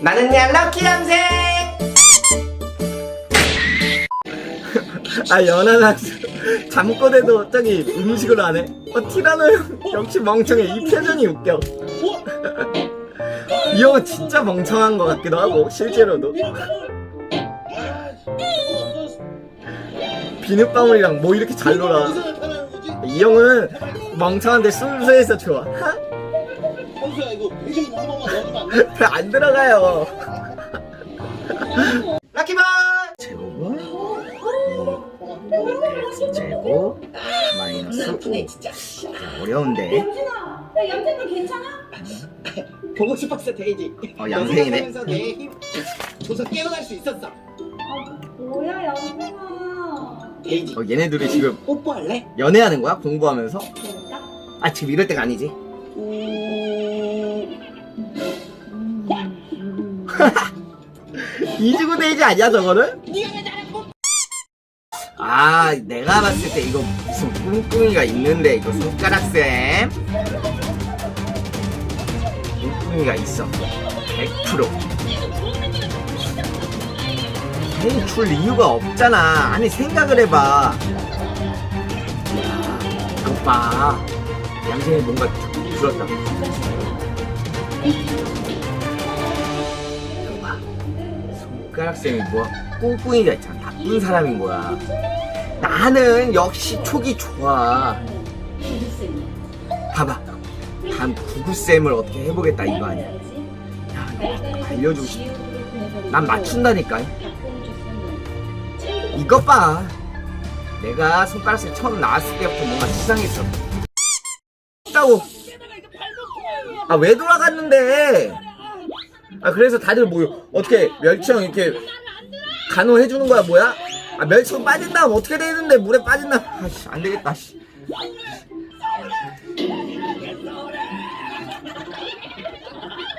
나는야 럭키 남생! 아 연한 학생. 잠꼬대도 저기 음식으로 하네. 어 티라노 형 역시 멍청해. 이 표정이 웃겨. 이 형은 진짜 멍청한 것 같기도 하고 실제로도. 비눗방울이랑 뭐 이렇게 잘 놀아. 이 형은 멍청한데 순수해서 좋아 안 들어가요 럭키볼 제곱은 제곱 마이너스 5 어려운데 영진아, 야 영진님 괜찮아? 보고 싶었어 데이지 어, 양생이네. 하면서 내힘 줘서 깨어날 수 있었어 아 뭐야 영진아. 데이지 어, 얘네들이 지금 뽀뽀할래? 연애하는 거야? 공부하면서? 그럴까? 아 지금 이럴 때가 아니지 이주고 데이지 아니야 저거는? 아 내가 봤을 때 이거 무슨 꿍꿍이가 있는데 이거 손가락쌤. 꿍꿍이가 있어. 100% 아니 줄 이유가 없잖아. 아니 생각을 해봐. 야 이거 봐 양생이 뭔가 들었다 손가락쌤이 뭐야 꿍꿍이가 있잖아. 나쁜 사람인 거야. 나는 역시 촉이 좋아. 봐봐. 다음 구구쌤을 어떻게 해보겠다 이거 아니야? 야 이거 알려주고 싶어. 난 맞춘다니까. 이것 봐. 내가 손가락쌤 처음 나왔을 때부터 뭔가 수상했어. 있다고. 아 왜 돌아갔는데 아 그래서 다들 뭐 어떻게 멸치형 이렇게 간호해 주는 거야 뭐야? 아 멸치형 빠진 다음 어떻게 되는데 물에 빠진 다음 아씨 안 되겠다 씨.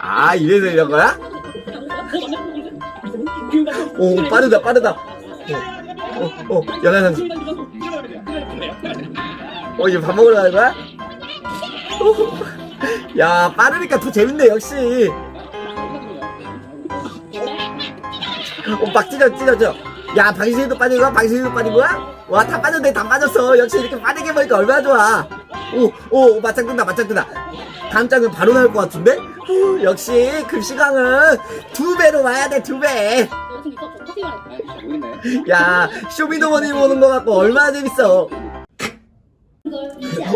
아 이래서 이런 거야? 오 빠르다 빠르다 어어 어, 연하는 어 이제 밥 먹으러 가는 거야? 야 빠르니까 더 재밌네 역시 어, 막 찢어 찢어 찢어 야 방신이도 빠진 거야? 방신이도 빠진 거야? 와 다 빠졌네 다 빠졌어. 역시 이렇게 빠르게 보니까 얼마나 좋아. 오오 맞짱 뜬다 맞짱 뜬다. 다음 장은 바로 나올 것 같은데? 후, 역시 급식왕은 두 배로 와야 돼 두배. 야 쇼미더머니 보는 거 같고 얼마나 재밌어.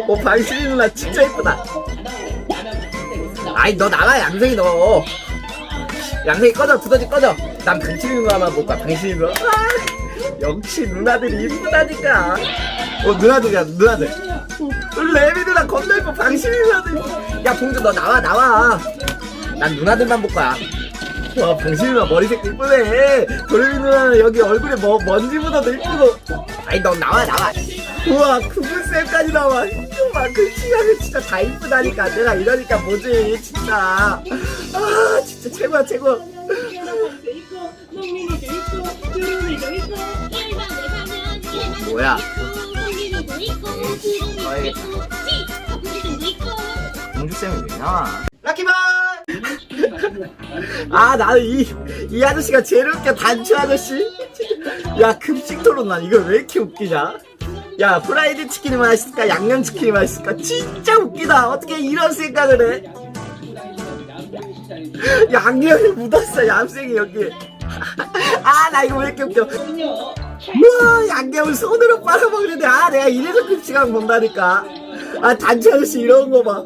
어 방신이 누나 진짜 예쁘다. 아이 너 나가 양생이 너. 양생이 꺼져 두더지 꺼져 난 방신이 누나만 볼까? 방신이 누나 아, 역시 누나들이 이쁘다니까. 어 누나들이야 누나들. 레미 누나 겁나 예뻐. 방신이 누나들 야 봉주 너 나와 나와. 난 누나들만 볼 거야. 와 방신이 누나 머리색 이쁘네. 도레미 누나는 여기 얼굴에 뭐 먼지 묻어도 이쁘고. 아이 너 나와 나와. 우와 구글쌤까지 나와. 와그 시간은 진짜 다 이쁘다니까. 내가 이러니까 뭐지 진짜. 아 진짜 최고야 최고 뭐야? 공주쌤이 왜 나와 럭키볼 아 나는 이, 이 아저씨가 제일 웃겨 단추 아저씨? 야 급식 토론 난 이거 왜 이렇게 웃기냐? 야 프라이드 치킨이 맛있을까? 양념 치킨이 맛있을까? 진짜 웃기다. 어떻게 이런 생각을 해 양념이 묻었어 얌생이 여기. 아 나 이거 왜 이렇게 웃겨? 우와 양념을 손으로 빨아먹는데 아 내가 이래서 급식왕 본다니까. 아 단추 아저씨 이런 거봐.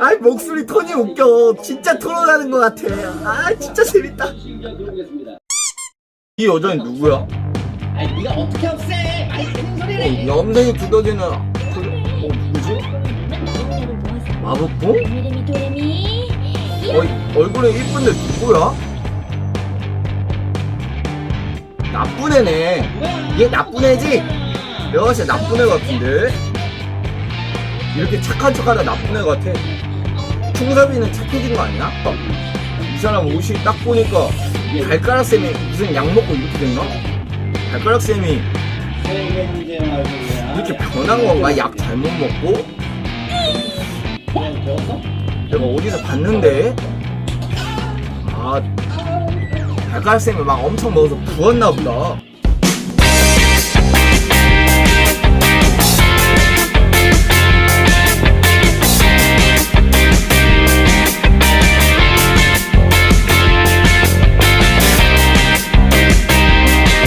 아이 목소리 톤이 웃겨. 진짜 토론하는 것 같아. 아 진짜 재밌다. 이 여자는 누구야? 아니 네가 어떻게 없애 아니 무슨 소리를 어, 염색이 두더지는 그, 어 누구지? 마법봉? 어, 얼굴에 이쁜데 누구야? 나쁜 애네 얘 나쁜 애지? 내가 봤을 때 나쁜 애 같은데 이렇게 착한 척하다 나쁜 애 같아 충섭이는 착해진 거 아니야? 어, 이 사람 옷이 딱 보니까 발가락 쌤이 무슨 약 먹고 이렇게 됐나? 발가락 쌤이 이렇게 변한 건가? 약 잘못 먹고? 내가 어디서 봤는데? 아아 발가락 쌤이 막 엄청 먹어서 부었나 보다